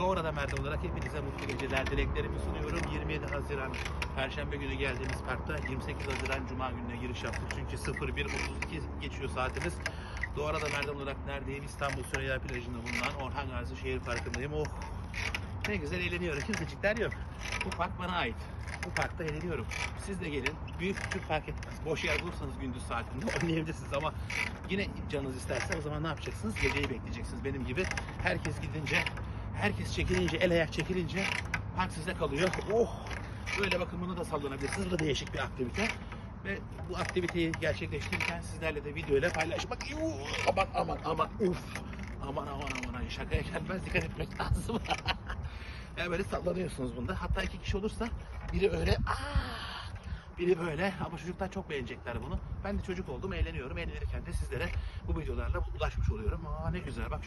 Doğrudan Merdan olarak hepinize mutlu geceler dileklerimi sunuyorum. 27 Haziran Perşembe günü geldiğimiz parkta 28 Haziran Cuma gününe giriş yaptık. Çünkü 01.32 geçiyor saatimiz. Doğrudan Merdan olarak neredeyim? İstanbul Süreyya plajında bulunan Orhan Gazi Şehir Parkı'ndayım. Oh ne güzel eğleniyorum. Kimsecikler yok. Bu park bana ait. Bu parkta eğleniyorum. Siz de gelin. Büyük küçük fark etmez. Boş yer bulursanız gündüz saatinde oynayabilirsiniz ama yine canınız isterse o zaman ne yapacaksınız? Geceyi bekleyeceksiniz benim gibi. Herkes gidince, herkes çekilince, el ayak çekilince park size kalıyor. Oh! Böyle bakın bunu da sallanabilirsiniz. Bu da değişik bir aktivite. Ve bu aktiviteyi gerçekleştirirken sizlerle de video ile paylaşmak. Yuh! Aman aman aman uf! Aman aman aman ay şakaya gelmez dikkat etmek lazım. yani böyle sallanıyorsunuz bunda. Hatta iki kişi olursa biri öyle aa, biri böyle ama çocuklar çok beğenecekler bunu. Ben de çocuk oldum eğleniyorum. Eğlenirken de sizlere bu videolarla ulaşmış oluyorum. Aa ne güzel bak